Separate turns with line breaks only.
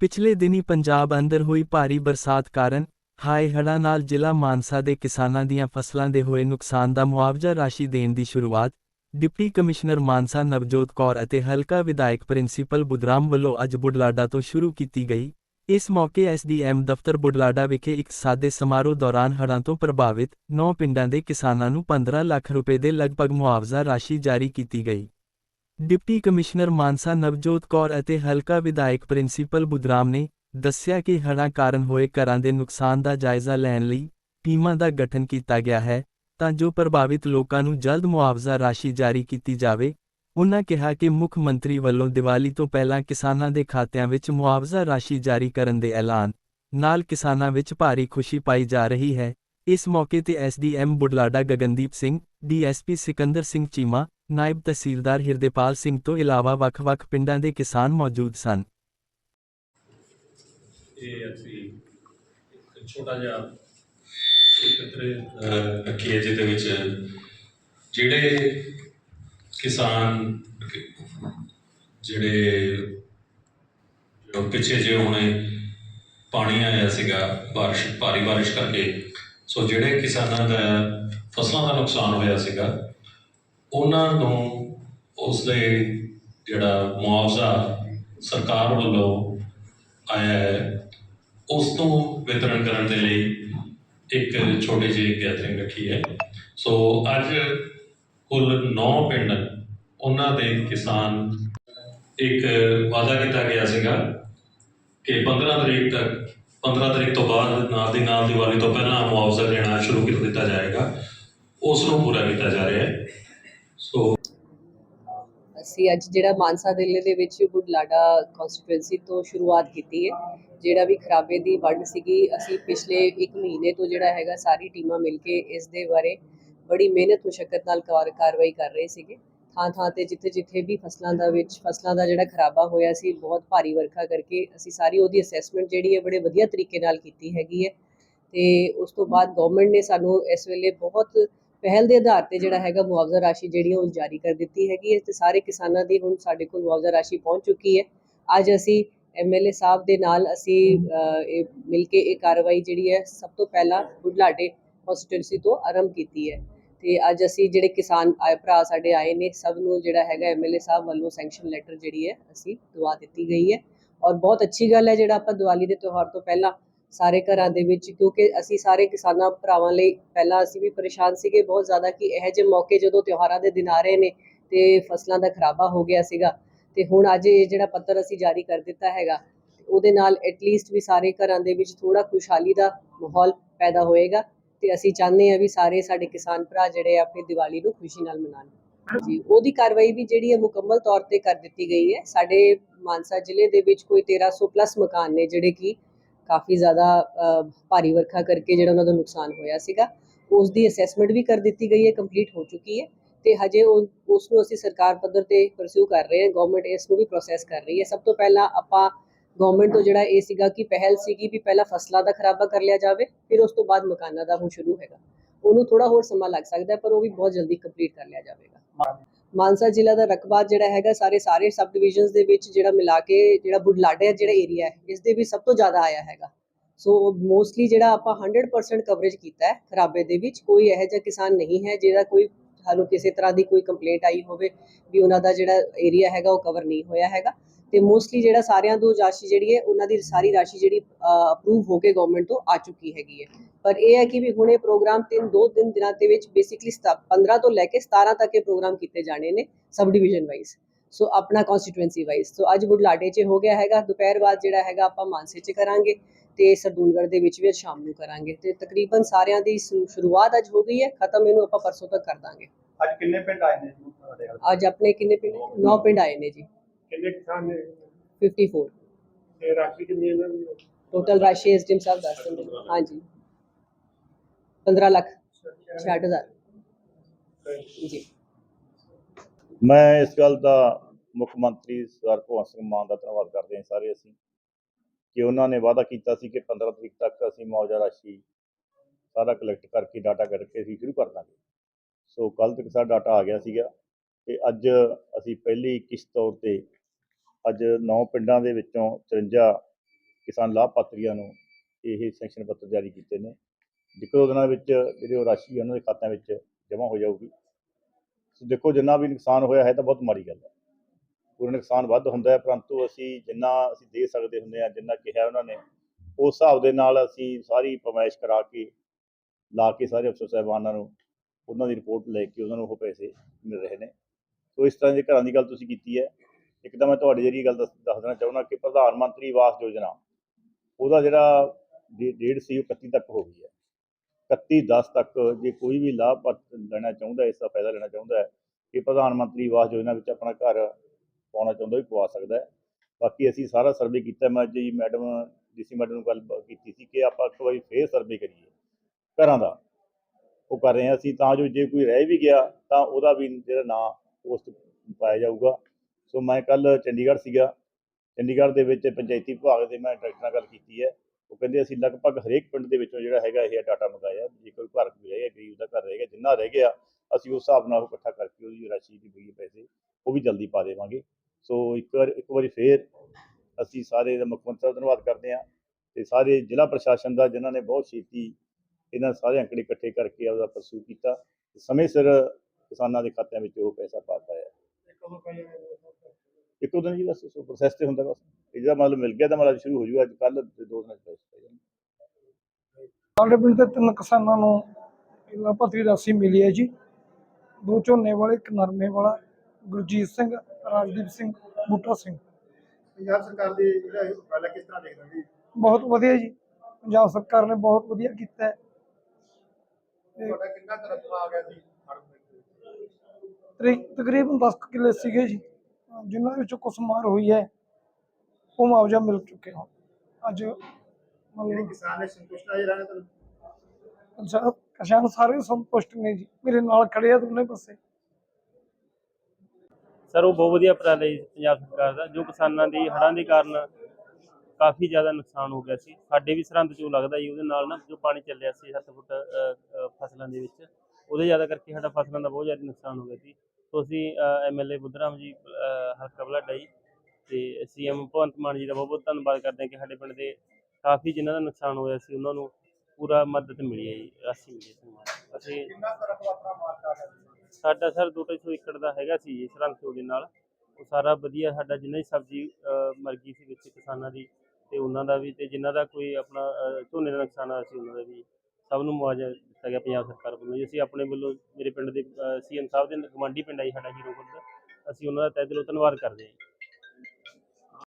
ਪਿਛਲੇ ਦਿਨੀ ਪੰਜਾਬ ਅੰਦਰ ਹੋਈ ਭਾਰੀ ਬਰਸਾਤ ਕਾਰਨ ਹਾਏ ਹੜ੍ਹਾਂ ਨਾਲ ਜ਼ਿਲ੍ਹਾ ਮਾਨਸਾ ਦੇ ਕਿਸਾਨਾਂ ਦੀਆਂ ਫਸਲਾਂ ਦੇ ਹੋਏ ਨੁਕਸਾਨ ਦਾ ਮੁਆਵਜ਼ਾ ਰਾਸ਼ੀ ਦੇਣ ਦੀ ਸ਼ੁਰੂਆਤ ਡਿਪਟੀ ਕਮਿਸ਼ਨਰ ਮਾਨਸਾ ਨਵਜੋਤ ਕੌਰ ਅਤੇ ਹਲਕਾ ਵਿਧਾਇਕ ਪ੍ਰਿੰਸੀਪਲ ਬੁੱਧਰਾਮ ਵੱਲੋਂ ਅੱਜ ਬੁਢਲਾਡਾ ਤੋਂ ਸ਼ੁਰੂ ਕੀਤੀ ਗਈ। ਇਸ ਮੌਕੇ ਐਸਡੀਐਮ ਦਫ਼ਤਰ ਬੁਢਲਾਡਾ ਵਿਖੇ ਇੱਕ ਸਾਦੇ ਸਮਾਰੋਹ ਦੌਰਾਨ ਹੜ੍ਹਾਂ ਤੋਂ ਪ੍ਰਭਾਵਿਤ 9 ਪਿੰਡਾਂ ਦੇ ਕਿਸਾਨਾਂ ਨੂੰ 15 ਲੱਖ ਰੁਪਏ ਦੇ ਲਗਭਗ ਮੁਆਵਜ਼ਾ ਰਾਸ਼ੀ ਜਾਰੀ ਕੀਤੀ ਗਈ। ਡਿਪਟੀ ਕਮਿਸ਼ਨਰ ਮਾਨਸਾ ਨਵਜੋਤ ਕੌਰ ਅਤੇ ਹਲਕਾ ਵਿਧਾਇਕ ਪ੍ਰਿੰਸੀਪਲ ਬੁਦਰਾਮ ਨੇ ਦੱਸਿਆ ਕਿ ਹੜ੍ਹਾਂ ਕਾਰਨ ਹੋਏ ਘਰਾਂ ਦੇ ਨੁਕਸਾਨ ਦਾ ਜਾਇਜ਼ਾ ਲੈਣ ਲਈ ਟੀਮਾਂ ਦਾ ਗਠਨ ਕੀਤਾ ਗਿਆ ਹੈ, ਤਾਂ ਜੋ ਪ੍ਰਭਾਵਿਤ ਲੋਕਾਂ ਨੂੰ ਜਲਦ ਮੁਆਵਜ਼ਾ ਰਾਸ਼ੀ ਜਾਰੀ ਕੀਤੀ ਜਾਵੇ। ਉਨ੍ਹਾਂ ਕਿਹਾ ਕਿ ਮੁੱਖ ਮੰਤਰੀ ਵੱਲੋਂ ਦੀਵਾਲੀ ਤੋਂ ਪਹਿਲਾਂ ਕਿਸਾਨਾਂ ਦੇ ਖਾਤਿਆਂ ਵਿੱਚ ਮੁਆਵਜ਼ਾ ਰਾਸ਼ੀ ਜਾਰੀ ਕਰਨ ਦੇ ਐਲਾਨ, ਨਾਲ ਕਿਸਾਨਾਂ ਵਿੱਚ ਭਾਰੀ ਖੁਸ਼ੀ ਪਾਈ ਜਾ ਰਹੀ ਹੈ। ਇਸ ਮੌਕੇ ਤੇ ਐਸਡੀਐਮ ਬੁਢਲਾਡਾ ਗਗਨਦੀਪ ਸਿੰਘ ਡੀਐਸਪੀ ਸਿਕੰਦਰ ਸਿੰਘ ਚੀਮਾ ਨਾਇਬ ਤਹਿਸੀਲਦਾਰ ਹਿਰਦੇਪਾਲ ਸਿੰਘ ਤੋਂ ਇਲਾਵਾ ਵੱਖ-ਵੱਖ ਪਿੰਡਾਂ ਦੇ ਕਿਸਾਨ ਮੌਜੂਦ ਸਨ।
ਇਹ ਅਸੀਂ ਇੱਕ ਛੋਟਾ ਜਿਹਾ ਇਕੱਤਰ ਰੱਖੀ ਜਿਹਦੇ ਵਿੱਚ ਜਿਹੜੇ ਕਿਸਾਨ, ਜਿਹੜੇ ਪਿੱਛੇ ਜੇ ਹੁਣੇ ਪਾਣੀ ਆਇਆ ਸੀਗਾ, ਬਾਰਿਸ਼, ਭਾਰੀ ਬਾਰਿਸ਼ ਕਰਕੇ, ਸੋ ਜਿਹੜੇ ਕਿਸਾਨਾਂ ਦਾ ਫਸਲਾਂ ਦਾ ਨੁਕਸਾਨ ਹੋਇਆ ਸੀਗਾ ਉਹਨਾਂ ਨੂੰ ਉਸ ਦੇ ਜਿਹੜਾ ਮੁਆਵਜ਼ਾ ਸਰਕਾਰ ਵੱਲੋਂ ਆਇਆ ਹੈ, ਉਸ ਤੋਂ ਵਿਤਰਣ ਕਰਨ ਦੇ ਲਈ ਇੱਕ ਛੋਟੀ ਜਿਹੀ ਗੈਦਰਿੰਗ ਰੱਖੀ ਹੈ। ਸੋ ਅੱਜ ਕੁੱਲ 9 ਪਿੰਡ ਉਹਨਾਂ ਦੇ ਕਿਸਾਨ ਇੱਕ ਵਾਅਦਾ ਕੀਤਾ ਗਿਆ ਸੀਗਾ ਕਿ 15 ਤਰੀਕ ਤੱਕ 15 ਤਰੀਕ ਤੋਂ ਬਾਅਦ ਨਾਲ ਦੀ ਨਾਲ ਦੀਵਾਲੀ ਤੋਂ ਪਹਿਲਾਂ ਮੁਆਵਜ਼ਾ ਦੇਣਾ ਸ਼ੁਰੂ ਕਰ ਦਿੱਤਾ ਜਾਏਗਾ। ਉਸ ਨੂੰ ਪੂਰਾ ਕੀਤਾ ਜਾ ਰਿਹਾ ਹੈ। ਸੋ
ਅਸੀਂ ਅੱਜ ਜਿਹੜਾ ਮਾਨਸਾ ਜ਼ਿਲ੍ਹੇ ਦੇ ਵਿੱਚ ਬੁਢਲਾਡਾ ਕਨਸਟੀਟੂਐਂਸੀ ਤੋਂ ਸ਼ੁਰੂਆਤ ਕੀਤੀ ਹੈ, ਜਿਹੜਾ ਵੀ ਖਰਾਬੇ ਦੀ ਵੰਡ ਸੀਗੀ, ਅਸੀਂ ਪਿਛਲੇ 1 ਮਹੀਨੇ ਤੋਂ ਜਿਹੜਾ ਹੈਗਾ ਸਾਰੀ ਟੀਮਾਂ ਮਿਲ ਕੇ ਇਸ ਦੇ ਬਾਰੇ ਬੜੀ ਮਿਹਨਤ ਮੁਸ਼ਕਲ ਨਾਲ ਕਾਰਵਾਈ ਕਰ ਰਹੇ ਸੀਗੇ। ਥਾਂ ਥਾਂ ਤੇ ਜਿੱਥੇ ਜਿੱਥੇ ਵੀ ਫਸਲਾਂ ਦਾ ਵਿੱਚ, ਫਸਲਾਂ ਦਾ ਜਿਹੜਾ ਖਰਾਬਾ ਹੋਇਆ ਸੀ, ਬਹੁਤ ਭਾਰੀ ਵਰਖਾ ਕਰਕੇ ਅਸੀਂ ਸਾਰੀ ਉਹਦੀ ਅਸੈਸਮੈਂਟ ਜਿਹੜੀ ਹੈ, ਬੜੇ ਵਧੀਆ ਤਰੀਕੇ ਨਾਲ ਕੀਤੀ ਹੈਗੀ ਹੈ। ਤੇ ਉਸ ਤੋਂ ਬਾਅਦ ਗਵਰਨਮੈਂਟ ਨੇ ਸਾਨੂੰ ਇਸ ਵੇਲੇ ਬਹੁਤ ਪਹਿਲ ਦੇ ਆਧਾਰ ਤੇ ਜਿਹੜਾ ਹੈਗਾ ਮੁਆਵਜ਼ਾ ਰਾਸ਼ੀ ਜਿਹੜੀ ਹੈ ਉਹ ਜਾਰੀ ਕਰ ਦਿੱਤੀ ਹੈਗੀ ਹੈ ਤੇ ਸਾਰੇ ਕਿਸਾਨਾਂ ਦੀ ਹੁਣ ਸਾਡੇ ਕੋਲ ਮੁਆਵਜ਼ਾ ਰਾਸ਼ੀ ਪਹੁੰਚ ਚੁੱਕੀ ਹੈ। ਅੱਜ ਅਸੀਂ ਐਮਐਲਏ ਸਾਹਿਬ ਦੇ ਨਾਲ ਅਸੀਂ ਇਹ ਮਿਲ ਕੇ ਇਹ ਕਾਰਵਾਈ ਜਿਹੜੀ ਹੈ ਸਭ ਤੋਂ ਪਹਿਲਾਂ ਬੁਢਲਾਡੇ ਕਨਸਟੀਟੂਐਂਸੀ ਤੋਂ ਆਰੰਭ ਕੀਤੀ ਹੈ। ਤੇ ਅੱਜ ਅਸੀਂ ਜਿਹੜੇ ਕਿਸਾਨ, ਆਏ ਭਰਾ ਸਾਡੇ ਆਏ ਨੇ, ਸਭ ਨੂੰ ਜਿਹੜਾ ਹੈਗਾ ਐਮਐਲਏ ਸਾਹਿਬ ਵੱਲੋਂ ਸੈਂਕਸ਼ਨ ਲੈਟਰ ਜਿਹੜੀ ਹੈ ਅਸੀਂ ਦਵਾ ਦਿੱਤੀ ਗਈ ਹੈ। ਔਰ ਬਹੁਤ ਅੱਛੀ ਗੱਲ ਹੈ ਜਿਹੜਾ ਆਪਾਂ ਦੀਵਾਲੀ ਦੇ ਤਿਉਹਾਰ ਤੋਂ ਪਹਿਲਾਂ ਸਾਰੇ ਘਰਾਂ ਦੇ ਵਿੱਚ, ਕਿਉਂਕਿ ਅਸੀਂ ਸਾਰੇ ਕਿਸਾਨਾਂ ਭਰਾਵਾਂ ਲਈ ਪਹਿਲਾਂ ਅਸੀਂ ਵੀ ਪਰੇਸ਼ਾਨ ਸੀਗੇ ਬਹੁਤ ਜ਼ਿਆਦਾ ਕਿ ਇਹੋ ਜਿਹੇ ਮੌਕੇ ਜਦੋਂ ਤਿਉਹਾਰਾਂ ਦੇ ਦਿਨ ਆ ਰਹੇ ਨੇ ਤੇ ਫਸਲਾਂ ਦਾ ਖਰਾਬਾ ਹੋ ਗਿਆ ਸੀਗਾ ਤੇ ਹੁਣ ਅੱਜ ਇਹ ਜਿਹੜਾ ਪੱਤਰ ਅਸੀਂ ਜਾਰੀ ਕਰ ਦਿੱਤਾ ਹੈਗਾ, ਉਹਦੇ ਨਾਲ ਐਟਲੀਸਟ ਵੀ ਸਾਰੇ ਘਰਾਂ ਦੇ ਵਿੱਚ ਥੋੜਾ ਖੁਸ਼ਹਾਲੀ ਦਾ ਮਾਹੌਲ ਪੈਦਾ ਹੋਏਗਾ ਤੇ ਅਸੀਂ ਚਾਹੁੰਦੇ ਹਾਂ ਵੀ ਸਾਰੇ ਸਾਡੇ ਕਿਸਾਨ ਭਰਾ ਜਿਹੜੇ ਆਪਣੀ ਦੀਵਾਲੀ ਨੂੰ ਖੁਸ਼ੀ ਨਾਲ ਮਨਾਉਣ। ਜੀ ਉਹਦੀ ਕਾਰਵਾਈ ਵੀ ਜਿਹੜੀ ਹੈ ਮੁਕੰਮਲ ਤੌਰ ਤੇ ਕਰ ਦਿੱਤੀ ਗਈ ਹੈ, ਸਾਡੇ ਮਾਨਸਾ ਜ਼ਿਲ੍ਹੇ ਦੇ ਵਿੱਚ ਕੋਈ 1300 ਪਲੱਸ ਮਕਾਨ ਨੇ ਜਿਹੜੇ ਕਿ ਕਾਫੀ ਜ਼ਿਆਦਾ ਭਾਰੀ ਵਰਖਾ ਕਰਕੇ ਜਿਹੜਾ ਉਹਨਾਂ ਦਾ ਨੁਕਸਾਨ ਹੋਇਆ ਸੀਗਾ। ਉਸ ਦੀ ਅਸੈਸਮੈਂਟ ਵੀ ਕਰ ਦਿੱਤੀ ਗਈ ਹੈ ਕੰਪਲੀਟ ਹੋ ਚੁੱਕੀ ਹੈ ਤੇ ਹਜੇ ਉਸ ਨੂੰ ਅਸੀਂ ਸਰਕਾਰ ਪੱਧਰ ਤੇ ਪਰਸਿਊ ਕਰ ਰਹੇ ਹਾਂ ਗਵਰਨਮੈਂਟ ਇਸ ਨੂੰ ਵੀ ਪ੍ਰੋਸੈਸ ਕਰ ਰਹੀ ਹੈ। ਸਭ ਤੋਂ ਪਹਿਲਾਂ ਆਪਾਂ ਗਵਰਨਮੈਂਟ ਤੋਂ ਜਿਹੜਾ ਇਹ ਸੀਗਾ ਕਿ ਪਹਿਲ ਸੀਗੀ ਵੀ ਪਹਿਲਾਂ ਫਸਲਾਂ ਦਾ ਖਰਾਬਾ ਕਰ ਲਿਆ ਜਾਵੇ, ਫਿਰ ਉਸ ਤੋਂ ਬਾਅਦ ਮਕਾਨਾਂ ਦਾ ਹੁਣ ਸ਼ੁਰੂ ਹੈਗਾ। ਉਹਨੂੰ ਥੋੜਾ ਹੋਰ ਸਮਾਂ ਲੱਗ ਸਕਦਾ ਪਰ ਉਹ ਵੀ ਬਹੁਤ ਜਲਦੀ ਕੰਪਲੀਟ ਕਰ ਲਿਆ ਜਾਵੇਗਾ। ਮਾਨਸਾ ਜ਼ਿਲ੍ਹਾ ਦਾ ਰਕਬਾ ਜਿਹੜਾ ਹੈਗਾ ਸਾਰੇ ਸਾਰੇ ਸਬ ਡਿਵੀਜ਼ਨਸ ਦੇ ਵਿੱਚ ਜਿਹੜਾ ਮਿਲਾ ਕੇ ਜਿਹੜਾ ਬੁਢਲਾਡੇ ਜਿਹੜਾ ਏਰੀਆ ਹੈ, ਇਸ ਦੇ ਵਿੱਚ ਸਭ ਤੋਂ ਜ਼ਿਆਦਾ ਆਇਆ ਹੈਗਾ। ਸੋ ਮੋਸਟਲੀ ਜਿਹੜਾ ਆਪਾਂ 100% ਕਵਰੇਜ ਕੀਤਾ ਹੈ ਖਰਾਬੇ ਦੇ ਵਿੱਚ, ਕੋਈ ਇਹੋ ਜਿਹਾ ਕਿਸਾਨ ਨਹੀਂ ਹੈ ਜਿਹੜਾ ਕੋਈ ਸਾਨੂੰ ਕਿਸੇ ਤਰ੍ਹਾਂ ਦੀ ਕੋਈ ਕੰਪਲੇਂਟ ਆਈ ਹੋਵੇ ਵੀ ਉਹਨਾਂ ਦਾ ਜਿਹੜਾ ਏਰੀਆ ਹੈਗਾ ਉਹ ਕਵਰ ਨਹੀਂ ਹੋਇਆ ਹੈਗਾ। ਤੇ ਮੋਸਟਲੀ ਜਿਹੜਾ ਸਾਰਿਆਂ ਤੋਂ ਰਾਸ਼ੀ ਜਿਹੜੀ ਹੈ ਉਹਨਾਂ ਦੀ ਸਾਰੀ ਰਾਸ਼ੀ ਜਿਹੜੀ ਅਪਰੂਵ ਹੋ ਕੇ ਗਵਰਨਮੈਂਟ ਤੋਂ ਆ ਚੁੱਕੀ ਹੈਗੀ ਹੈ। ਪਰ ਇਹ ਹੈ ਕਿ ਵੀ ਹੁਣ ਇਹ ਪ੍ਰੋਗਰਾਮ ਤਿੰਨ ਦੋ ਤਿੰਨ ਦਿਨਾਂ ਦੇ ਵਿੱਚ ਬੇਸਿਕਲੀ 15 ਤੋਂ ਲੈ ਕੇ 17 ਤੱਕ ਇਹ ਪ੍ਰੋਗਰਾਮ ਕੀਤੇ ਜਾਣੇ ਨੇ ਸਬ ਡਿਵੀਜ਼ਨ ਵਾਈਜ਼ ਸੋ ਆਪਣਾ ਕਨਸਟੀਟੂਐਂਸੀ ਵਾਈਜ਼ ਸੋ ਅੱਜ ਬੁਢਲਾਡੇ 'ਚ ਹੋ ਗਿਆ ਹੈਗਾ ਦੁਪਹਿਰ ਬਾਅਦ ਜਿਹੜਾ ਹੈਗਾ ਆਪਾਂ ਮਾਨਸੇ 'ਚ ਕਰਾਂਗੇ ਤੇ ਸਰਦੂਲਗੜ੍ਹ ਦੇ ਵਿੱਚ ਵੀ ਸ਼ਾਮ ਨੂੰ ਕਰਾਂਗੇ। ਤੇ ਤਕਰੀਬਨ ਸਾਰਿਆਂ ਦੀ ਸ਼ੁਰੂਆਤ ਅੱਜ ਹੋ ਗਈ ਹੈ ਖਤਮ ਇਹਨੂੰ ਆਪਾਂ ਪਰਸੋਂ ਤੱਕ ਕਰ ਦਾਂਗੇ।
ਅੱਜ ਕਿੰਨੇ ਪਿੰਡ ਆਏ ਨੇ ਤੁਹਾਡੇ?
ਅੱਜ ਆਪਣੇ ਕਿੰਨੇ ਪਿੰਡ? 9 ਪਿੰਡ ਆਏ ਨੇ ਜੀ।
ਕਿੰਨੇ ਕਿਸਾਨ ਨੇ?
54
ਤੇ ਰਾਸ਼ੀ ਕਿੰਨੀ ਇਹਨਾਂ ਦੀ?
ਟੋਟਲ ਰਾਸ਼ੀ ਐਸਡੀਐਮ ਸਾਹਿਬ ਦੱਸ ਦਿੰਦੇ। ਹਾਂਜੀ। 15 ਲੱਖ 66000 ਜੀ।
ਮੈਂ ਇਸ ਗੱਲ ਦਾ ਮੁੱਖ ਮੰਤਰੀ ਸਰਦਾਰ ਭਗਵੰਤ ਸਿੰਘ ਮਾਨ ਦਾ ਧੰਨਵਾਦ ਕਰਦੇ ਹਾਂ ਸਾਰੇ ਅਸੀਂ ਕਿ ਉਹਨਾਂ ਨੇ ਵਾਅਦਾ ਕੀਤਾ ਸੀ ਕਿ 15 ਤਰੀਕ ਤੱਕ ਅਸੀਂ ਮੁਆਵਜ਼ਾ ਰਾਸ਼ੀ ਸਾਰਾ ਕਲੈਕਟ ਕਰਕੇ ਡਾਟਾ ਕਰਕੇ ਅਸੀਂ ਸ਼ੁਰੂ ਕਰ ਦਾਂਗੇ। ਸੋ ਕੱਲ ਤੱਕ ਸਾਡਾ ਡਾਟਾ ਆ ਗਿਆ ਸੀਗਾ ਤੇ ਅੱਜ ਅਸੀਂ ਪਹਿਲੀ ਕਿਸ਼ਤ ਤੌਰ ਤੇ ਅੱਜ 9 ਪਿੰਡਾਂ ਦੇ ਵਿੱਚੋਂ 54 ਕਿਸਾਨ ਲਾਭਪਾਤਰੀਆਂ ਨੂੰ ਇਹ ਸੈਂਕਸ਼ਨ ਪੱਤਰ ਜਾਰੀ ਕੀਤੇ ਨੇ। ਜਿੱਕੋ ਦਿਨਾਂ ਵਿੱਚ ਜਿਹੜੇ ਉਹ ਰਾਸ਼ੀ ਉਹਨਾਂ ਦੇ ਖਾਤਿਆਂ ਵਿੱਚ ਜਮ੍ਹਾਂ ਹੋ ਜਾਊਗੀ। ਸੋ ਦੇਖੋ, ਜਿੰਨਾ ਵੀ ਨੁਕਸਾਨ ਹੋਇਆ ਹੈ ਤਾਂ ਬਹੁਤ ਮਾੜੀ ਗੱਲ ਹੈ। ਪੂਰਾ ਨੁਕਸਾਨ ਵੱਧ ਹੁੰਦਾ ਹੈ, ਪਰੰਤੂ ਅਸੀਂ ਜਿੰਨਾ ਅਸੀਂ ਦੇ ਸਕਦੇ ਹੁੰਦੇ ਆ ਜਿੰਨਾ ਕਿਹਾ ਉਹਨਾਂ ਨੇ, ਉਸ ਹਿਸਾਬ ਦੇ ਨਾਲ ਅਸੀਂ ਸਾਰੀ ਪਮਾਇਸ਼ ਕਰਾ ਕੇ, ਲਾ ਕੇ ਸਾਰੇ ਅਫਸਰ ਸਾਹਿਬਾਨਾਂ ਨੂੰ ਉਹਨਾਂ ਦੀ ਰਿਪੋਰਟ ਲੈ ਕੇ ਉਹਨਾਂ ਨੂੰ ਉਹ ਪੈਸੇ ਮਿਲ ਰਹੇ ਨੇ। ਸੋ ਇਸ ਤਰ੍ਹਾਂ ਦੇ ਘਰਾਂ ਦੀ ਗੱਲ ਤੁਸੀਂ ਕੀਤੀ ਹੈ। ਇੱਕ ਤਾਂ ਮੈਂ ਤੁਹਾਡੇ ਜਿਹੜੀ ਗੱਲ ਦੱਸ ਦੱਸ ਦੇਣਾ ਚਾਹੁੰਦਾ ਕਿ ਪ੍ਰਧਾਨ ਮੰਤਰੀ ਆਵਾਸ ਯੋਜਨਾ, ਉਹਦਾ ਜਿਹੜਾ ਡੇਟ ਸੀ, ਉਹ 31 ਤੱਕ ਹੋ ਗਈ ਹੈ। 31 10 ਤੱਕ ਜੇ ਕੋਈ ਵੀ ਲਾਭ ਲੈਣਾ ਚਾਹੁੰਦਾ ਇਸ ਦਾ ਫਾਇਦਾ ਲੈਣਾ ਚਾਹੁੰਦਾ ਹੈ, ਕਿ ਪ੍ਰਧਾਨ ਮੰਤਰੀ ਆਵਾਸ ਯੋਜਨਾ ਵਿੱਚ ਆਪਣਾ ਘਰ ਪਾਉਣਾ ਚਾਹੁੰਦਾ ਵੀ ਪਵਾ ਸਕਦਾ ਹੈ। ਬਾਕੀ ਅਸੀਂ ਸਾਰਾ ਸਰਵੇ ਕੀਤਾ, ਮੈਂ ਜੀ ਮੈਡਮ ਡੀਸੀ ਮੈਡਮ ਨੂੰ ਗੱਲ ਕੀਤੀ ਸੀ ਕਿ ਆਪਾਂ ਇੱਕ ਵਾਰੀ ਫੇਰ ਸਰਵੇ ਕਰੀਏ ਘਰਾਂ ਦਾ। ਉਹ ਕਰ ਰਹੇ ਹਾਂ ਅਸੀਂ, ਤਾਂ ਜੋ ਜੇ ਕੋਈ ਰਹਿ ਵੀ ਗਿਆ, ਤਾਂ ਉਹਦਾ ਵੀ ਜਿਹੜਾ ਨਾਂ ਪੋਸਟ ਪਾਇਆ ਜਾਊਗਾ। ਸੋ ਮੈਂ ਕੱਲ ਚੰਡੀਗੜ੍ਹ ਸੀਗਾ। ਚੰਡੀਗੜ੍ਹ ਦੇ ਵਿੱਚ ਪੰਚਾਇਤੀ ਵਿਭਾਗ ਦੇ ਮੈਂ ਡਾਇਰੈਕਟਰ ਨਾਲ ਗੱਲ ਕੀਤੀ ਹੈ। ਉਹ ਕਹਿੰਦੇ ਅਸੀਂ ਲਗਭਗ ਹਰੇਕ ਪਿੰਡ ਦੇ ਵਿੱਚੋਂ ਜਿਹੜਾ ਹੈਗਾ ਇਹ ਡਾਟਾ ਮੰਗਾਇਆ। ਜੇ ਕੋਈ ਘਰ ਕੋਈ ਰਹਿ ਗਿਆ, ਗਰੀਬ ਦਾ ਘਰ ਰਹਿ ਗਿਆ, ਜਿੰਨਾ ਰਹਿ ਗਿਆ, ਅਸੀਂ ਉਸ ਹਿਸਾਬ ਨਾਲ ਉਹ ਇਕੱਠਾ ਕਰਕੇ ਉਹਦੀ ਰਾਸ਼ੀ ਦੀ ਬਈ ਪੈਸੇ, ਉਹ ਵੀ ਜਲਦੀ ਪਾ ਦੇਵਾਂਗੇ। ਸੋ ਇੱਕ ਵਾਰ, ਇੱਕ ਵਾਰੀ ਫੇਰ ਅਸੀਂ ਸਾਰੇ ਦਾ ਮੁੱਖ ਮੰਤਰੀ ਦਾ ਧੰਨਵਾਦ ਕਰਦੇ ਹਾਂ ਤੇ ਸਾਰੇ ਜ਼ਿਲ੍ਹਾ ਪ੍ਰਸ਼ਾਸਨ ਦਾ ਜਿਨ੍ਹਾਂ ਨੇ ਬਹੁਤ ਛੇਤੀ ਇਹਨਾਂ ਸਾਰੇ ਅੰਕੜੇ ਇਕੱਠੇ ਕਰਕੇ ਉਹਦਾ ਪਰਸੂ ਕੀਤਾ। ਸਮੇਂ ਸਿਰ ਕਿਸਾਨਾਂ ਦੇ ਖਾਤਿਆਂ ਵਿੱਚ ਉਹ ਪੈਸਾ ਪਾਤਾ ਹੈ ਇੱਕੋ ਦਿਨ ਜੀ ਬਸ ਸੋ ਪ੍ਰੋਸੈਸ ਤੇ ਹੁੰਦਾ ਬਸ। ਇਹਦਾ ਮਤਲਬ ਮਿਲ ਗਿਆ ਤਾਂ ਮਤਲਬ ਸ਼ੁਰੂ ਹੋ ਜੂਗਾ ਅੱਜ ਕੱਲ ਦੋ ਦਿਨਾਂ ਚ ਪੈਸੇ ਪੈ ਜਾਣਗੇ।
ਸਾਡੇ ਪਿੰਡ ਦੇ ਤਿੰਨ ਕਿਸਾਨਾਂ ਨੂੰ ਲਾਭਪਾਤਰੀ ਰਾਸ਼ੀ ਮਿਲੀ ਹੈ ਜੀ। ਦੋ ਝੋਨੇ ਵਾਲੇ ਇੱਕ ਨਰਮੇ ਵਾਲਾ ਗੁਰਜੀਤ ਸਿੰਘ ਰਾਜਦੀਪ ਸਿੰਘ ਬੂਟਾ ਸਿੰਘ।
ਪੰਜਾਬ ਸਰਕਾਰ ਦੇ ਜਿਹੜਾ ਉਪਰਾਲਾ ਕਿਸ ਤਰ੍ਹਾਂ ਦੇਖਦਾ ਜੀ?
ਬਹੁਤ ਵਧੀਆ ਜੀ। ਪੰਜਾਬ ਸਰਕਾਰ ਨੇ ਬਹੁਤ ਵਧੀਆ ਕੀਤਾ ਹੈ।
ਤੁਹਾਡਾ ਕਿੰਨਾ ਰਕਬਾ ਆ ਗਿਆ ਸੀ ਹੜ੍ਹ ਵਿੱਚ?
ਤਰੀ- ਤਕਰੀਬਨ 10 ਕੁ ਕਿੱਲੇ ਸੀਗੇ ਜੀ। ਜਿਨ੍ਹਾਂ ਵਿੱਚੋਂ ਕੁਝ ਮਾਰ ਹੋਈ ਹੈ ਉਹ ਮੁਆਵਜ਼ਾ ਮਿਲ ਚੁੱਕਿਆ। ਅੱਜ
ਜਿਹੜੇ
ਮਤਲਬ
ਕਿਸਾਨ ਨੇ ਸੰਤੁਸ਼ਟ ਨਜ਼ਰ ਆਏ ਤੁਹਾਨੂੰ
ਕਿਸਾਨ- ਕਿਸਾਨ ਸਾਰੇ ਸੰਤੁਸ਼ਟ ਨੇ ਜੀ। ਮੇਰੇ ਨਾਲ ਖੜੇ ਆ ਦੋਨੇ ਪਾਸੇ।
ਸਰ ਉਹ ਬਹੁਤ ਵਧੀਆ ਉਪਰਾਲਾ ਜੀ ਪੰਜਾਬ ਸਰਕਾਰ ਦਾ ਜੋ ਕਿਸਾਨਾਂ ਦੀ ਹੜ੍ਹਾਂ ਦੇ ਕਾਰਨ ਕਾਫੀ ਜ਼ਿਆਦਾ ਨੁਕਸਾਨ ਹੋ ਗਿਆ ਸੀ। ਸਾਡੇ ਵੀ ਸਰਹੰਦ ਚੋਂ ਲੱਗਦਾ ਜੀ ਉਹਦੇ ਨਾਲ ਨਾ ਜੋ ਪਾਣੀ ਚੱਲਿਆ ਸੀ 7 ਫੁੱਟ ਫਸਲਾਂ ਦੇ ਵਿੱਚ ਉਹਦੇ ਜ਼ਿਆਦਾ ਕਰਕੇ ਸਾਡਾ ਫਸਲਾਂ ਦਾ ਬਹੁਤ ਜ਼ਿਆਦਾ ਨੁਕਸਾਨ ਹੋ ਗਿਆ ਸੀ। ਤੋਂ ਅਸੀਂ ਐਮਐਲਏ ਬੁੱਧਰਾਮ ਜੀ ਹਲਕਾ ਬਲਾਡਾ ਜੀ ਤੇ ਸੀਐਮ ਭਗਵੰਤ ਮਾਨ ਜੀ ਦਾ ਬਹੁਤ ਬਹੁਤ ਧੰਨਵਾਦ ਕਰਦੇ ਹਾਂ ਕਿ ਸਾਡੇ ਪਿੰਡ ਦੇ ਕਾਫੀ ਜਿਨ੍ਹਾਂ ਦਾ ਨੁਕਸਾਨ ਹੋਇਆ ਸੀ ਉਹਨਾਂ ਨੂੰ ਪੂਰਾ ਮਦਦ ਮਿਲੀ ਹੈ ਜੀ ਰਾਸ਼ੀ ਮਿਲੀ ਹੈ ਸਨਮਾਨ ਅਸੀਂ
ਕਿੰਨਾ ਕੁ ਰਕਬਾ ਆਪਣਾ ਮਾਰਕ ਆ ਸੀ?
ਸਾਡਾ ਸਰ 200 ਏਕੜ ਦਾ ਹੈਗਾ ਸੀ ਜੀ ਚੋਂ ਦੇ ਨਾਲ ਉਹ ਸਾਰਾ ਵਧੀਆ ਸਾਡਾ ਜਿੰਨਾ ਹੀ ਸਬਜ਼ੀ ਅਹ, ਮਰ ਗਈ ਸੀ ਵਿੱਚ ਕਿਸਾਨਾਂ ਦੀ ਤੇ ਉਹਨਾਂ ਦਾ ਵੀ ਤੇ ਜਿਨ੍ਹਾਂ ਦਾ ਕੋਈ ਆਪਣਾ ਝੋਨੇ ਦਾ ਨੁਕਸਾਨ ਆਇਆ ਸੀ ਉਹਨਾਂ ਦਾ ਵੀ ਸਭ ਨੂੰ ਮੁਆਵਜ਼ਾ ਦਿੱਤਾ ਗਿਆ ਪੰਜਾਬ ਸਰਕਾਰ ਵੱਲੋਂ ਜੀ। ਅਸੀਂ ਆਪਣੇ ਵੱਲੋਂ ਮੇਰੇ ਪਿੰਡ ਦੇ ਸੀਐਮ ਸਾਹਿਬ ਦੇ ਗਵਾਂਢੀ ਪਿੰਡ ਆਈ ਸਾਡਾ ਹੀਰੋਪੁਰ ਦਾ ਅਸੀਂ ਉਹਨਾਂ ਦਾ ਤਹਿ ਦਿਲੋਂ ਧੰਨਵਾਦ ਕਰਦੇ ਹਾਂ ਜੀ।